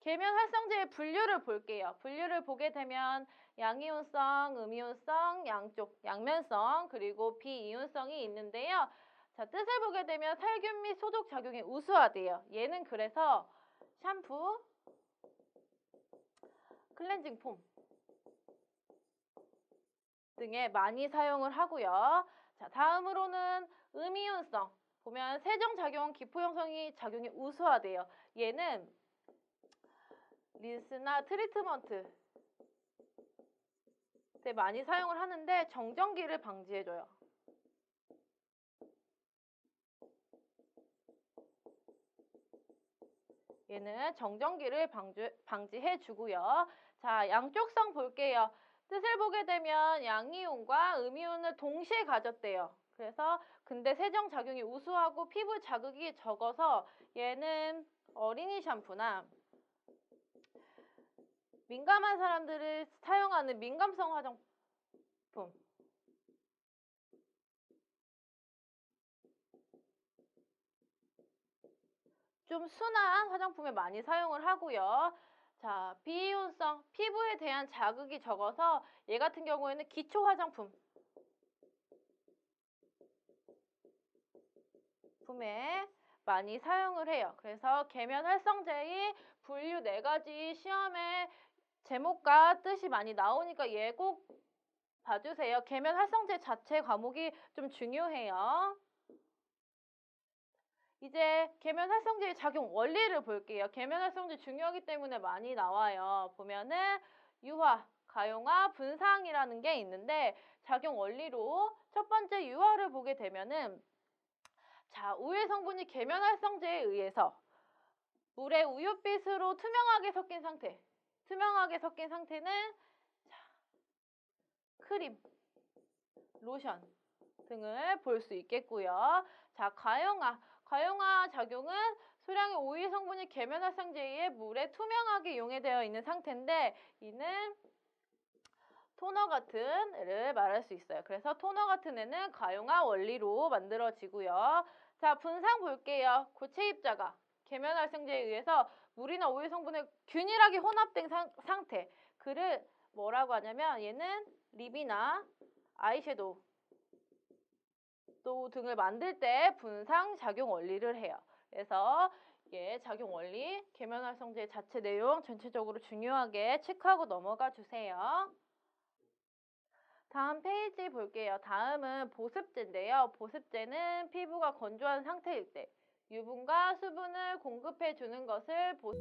계면 활성제의 분류를 볼게요. 분류를 보게 되면 양이온성, 음이온성, 양쪽, 양면성, 그리고 비이온성이 있는데요. 자, 뜻을 보게 되면 살균 및 소독 작용이 우수하대요. 얘는 그래서 샴푸, 클렌징 폼 등에 많이 사용을 하고요. 자, 다음으로는 음이온성. 보면 세정 작용, 기포 형성이 작용이 우수하대요. 얘는 린스나 트리트먼트 때 많이 사용을 하는데 정전기를 방지해줘요. 얘는 정전기를 방지, 방지해주고요. 자, 양쪽성 볼게요. 뜻을 보게 되면 양이온과 음이온을 동시에 가졌대요. 그래서 근데 세정 작용이 우수하고 피부 자극이 적어서 얘는 어린이 샴푸나 민감한 사람들을 사용하는 민감성 화장품 좀 순한 화장품에 많이 사용을 하고요. 자, 비이온성, 피부에 대한 자극이 적어서 얘 같은 경우에는 기초 화장품 품에 많이 사용을 해요. 그래서 계면 활성제의 분류 네 가지 시험에 제목과 뜻이 많이 나오니까 얘 꼭 봐주세요. 계면 활성제 자체 과목이 좀 중요해요. 이제 계면 활성제의 작용 원리를 볼게요. 계면 활성제 중요하기 때문에 많이 나와요. 보면은 유화, 가용화, 분상이라는 게 있는데 작용 원리로 첫 번째 유화를 보게 되면은 자, 우유 성분이 계면 활성제에 의해서 물에 우유빛으로 투명하게 섞인 상태. 투명하게 섞인 상태는 자, 크림, 로션 등을 볼 수 있겠고요. 자, 가용화. 가용화 작용은 소량의 오일 성분이 계면 활성제에 의해 물에 투명하게 용해되어 있는 상태인데 이는 토너 같은 애를 말할 수 있어요. 그래서 토너 같은 애는 가용화 원리로 만들어지고요. 자, 분상 볼게요. 고체 입자가 계면 활성제에 의해서 물이나 오일 성분의 균일하게 혼합된 상, 상태. 그를 뭐라고 하냐면 얘는 립이나 아이섀도우 또 등을 만들 때 분상 작용 원리를 해요. 그래서 예, 작용 원리, 계면 활성제 자체 내용 전체적으로 중요하게 체크하고 넘어가 주세요. 다음 페이지 볼게요. 다음은 보습제인데요. 보습제는 피부가 건조한 상태일 때 유분과 수분을 공급해 주는 것을 보...